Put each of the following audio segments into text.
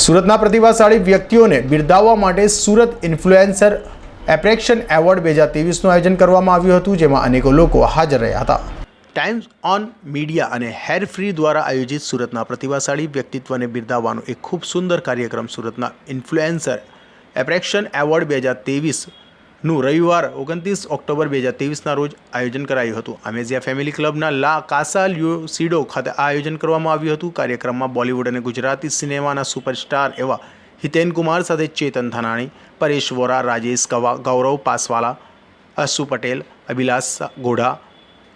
સુરતના પ્રતિભાશાળી વ્યક્તિઓને બિરદાવવા માટે સુરત ઇન્ફ્લુએન્સર એપ્રેક્શન એવોર્ડ બે હજાર ત્રેવીસનું આયોજન કરવામાં આવ્યું હતું, જેમાં અનેકો લોકો હાજર રહ્યા હતા. ટાઈમ્સ ઓન મીડિયા અને હેર ફ્રી દ્વારા આયોજિત સુરતના પ્રતિભાશાળી વ્યક્તિત્વને બિરદાવવાનો એક ખૂબ સુંદર કાર્યક્રમ સુરતના ઇન્ફ્લુએન્સર એપ્રેક્શન એવોર્ડ બે હજાર ત્રેવીસનું રવિવાર ઓગણત્રીસ ઓક્ટોબર બે હજાર ત્રેવીસના રોજ આયોજન કરાયું હતું. અમેઝિયા ફેમિલી ક્લબના લા કાસા લ્યુસીડો ખાતે આ આયોજન કરવામાં આવ્યું હતું. કાર્યક્રમમાં બોલિવૂડ અને ગુજરાતી સિનેમાના સુપરસ્ટાર એવા હિતેન કુમાર સાથે ચેતન થનાણી પરેશ વોરા, રાજેશ ગવા, ગૌરવ પાસવાલા અસુ પટેલ, અભિલાષ ગોઢા,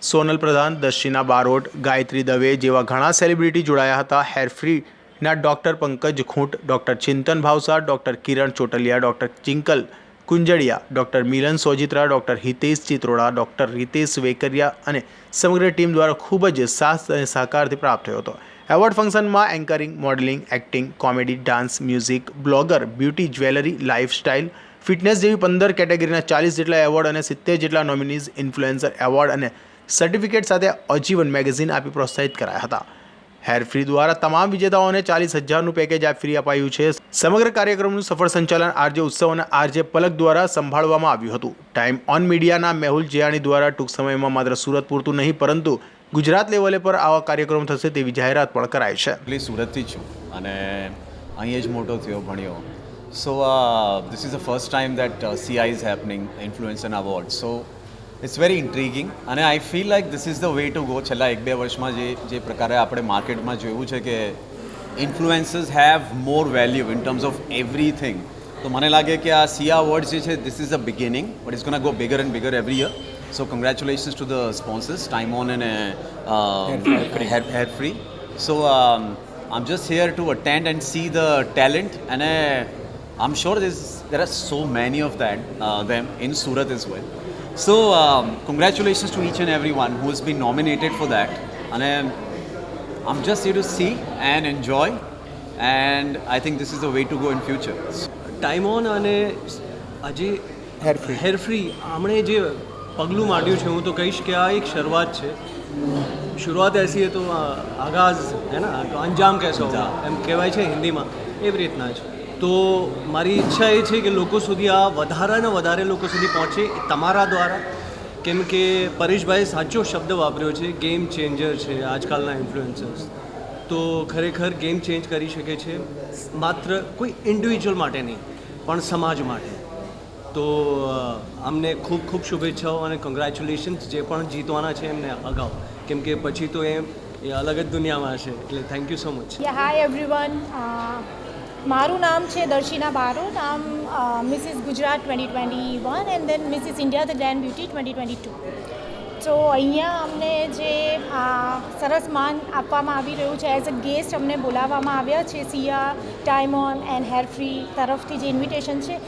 સોનલ પ્રધાન, દર્શિના બારોટ, ગાયત્રી દવે જેવા ઘણા સેલિબ્રિટી જોડાયા હતા. હેરફ્રી ના doctor Pankaj Khunt, doctor Chintan Bhavsar doctor Kiran Chotaliya, doctor Chinkal Kunjadiya doctor Milan Sojitra, doctor Hitesh Chitroda, doctor Ritesh Vekariya અને સમગ્ર ટીમ દ્વારા ખૂબ જ સાથ અને સહકારથી પ્રાપ્ત થયો હતો. એવોર્ડ ફંક્શનમાં anchoring, modelling, acting, comedy, dance, music, blogger, beauty, jewellery, lifestyle, fitness જેવી પંદર કેટેગરીના ચાલીસ જેટલા એવોર્ડ અને સિત્તેર જેટલા નોમિનીઝ, ઇન્ફ્લુએન્સર એવોર્ડ અને સર્ટિફિકેટ સાથે અજીવન મેગેઝિન આપી પ્રોત્સાહિત કરાયા હતા. હેર ફ્રી દ્વારા તમામ વિજેતાઓને ચાલીસ હજારનું પેકેજ ફ્રી અપાયું છે. સમગ્ર કાર્યક્રમનું સફળ સંચાલન આરજે ઉત્સવ અને આરજે પલક દ્વારા સંભાળવામાં આવ્યું હતું. ટાઈમ ઓન મીડિયાના મેહુલ જિયાણી દ્વારા ટૂંક સમયમાં માત્ર સુરત પૂરતું નહીં, પરંતુ ગુજરાત લેવલે પર આવા કાર્યક્રમ થશે તેવી જાહેરાત પણ કરાઈ છે. સુરતથી છું અને અહીં જ મોટો થયો ભણ્યો. So this is the first time that CI is happening influencer award so it's very intriguing અને I feel like this is the way to go છેલ્લા એક બે વર્ષમાં જે જે પ્રકારે આપણે માર્કેટમાં જોયું છે કે influencers have more value in terms of everything તો મને લાગે કે આ સિયા અવોર્ડ જે છે this is a beginning but is gonna go bigger and bigger every year so congratulations to the sponsors Time On and Hair Free so I'm just here to attend and see the talent and I am sure and there are so many of that so in Surat is uh, so congratulations to each and every one who has been nominated for that અને I'm just you to see and enjoy and I think this is a way to go in future Time On અને આજે હેરફ્રી હેરફ્રી આમણે જે પગલું માંડ્યું છે હું તો કહીશ કે આ એક શરૂઆત છે. શરૂઆત એસી તો આગાઝ હે ને? અંજામ કહેશો. એમ કહેવાય છે હિન્દીમાં. એવી રીતના છે. તો મારી ઈચ્છા એ છે કે લોકો સુધી આ વધારાને વધારે લોકો સુધી પહોંચે તમારા દ્વારા. કેમ કે પરેશભાઈએ સાચો શબ્દ વાપર્યો છે ગેમ ચેન્જર છે આજકાલના ઇન્ફ્લુએન્સર્સ તો ખરેખર ગેમ ચેન્જ કરી શકે છે, માત્ર કોઈ ઇન્ડિવિજ્યુઅલ માટે નહીં, પણ સમાજ માટે. તો અમને ખૂબ ખૂબ શુભેચ્છાઓ અને કોંગ્રેચ્યુલેશન્સ જે પણ જીતવાના છે એમને અગાઉ. કેમ કે પછી તો એમ એ અલગ જ દુનિયામાં હશે, એટલે thank you so much hi everyone મારું નામ છે Darshina Barot I'm Mrs Gujarat twenty twenty one and then Mrs India the grand beauty twenty twenty two તો અહીંયા અમને જે આ સરસ માન આપવામાં આવી રહ્યું છે એઝ અ ગેસ્ટ અમને બોલાવવામાં આવ્યા છે SIA Time On and Hair Free તરફથી જે ઇન્વિટેશન છે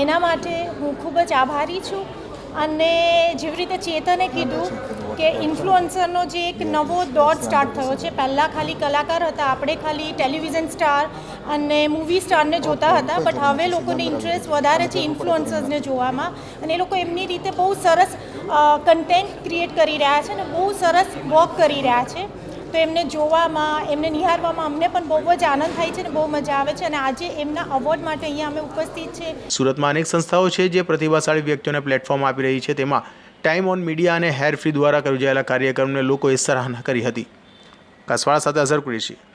એના માટે હું ખૂબ જ આભારી છું. અને જેવી રીતે ચેતને કીધું કે ઇન્ફ્લુઅન્સરનો જે એક નવો દોર સ્ટાર્ટ થયો છે, પહેલાં ખાલી કલાકાર હતા, આપણે ખાલી ટેલિવિઝન સ્ટાર અને મૂવી સ્ટારને જોતા હતા બટ હવે લોકોને ઇન્ટરેસ્ટ વધારે છે ઇન્ફ્લુઅન્સર્સને જોવામાં અને એ લોકો એમની રીતે બહુ સરસ કન્ટેન્ટ ક્રિએટ કરી રહ્યા છે અને બહુ સરસ વર્ક કરી રહ્યા છે. તો એમને જોવામાં, એમને નિહાળવામાં અમને પણ બહુ જ આનંદ થાય છે અને બહુ મજા આવે છે અને આજે એમના અવોર્ડ માટે અહીંયા અમે ઉપસ્થિત છે. સુરતમાં અનેક સંસ્થાઓ છે જે પ્રતિભાશાળી વ્યક્તિઓને પ્લેટફોર્મ આપી રહી છે. તેમાં ટાઈમ ઓન મીડિયા અને હેર ફ્રી દ્વારા યોજાયેલા કાર્યક્રમને લોકોએ સરાહના કરી હતી. કસવાળા સાથે અઝર કુરેશી.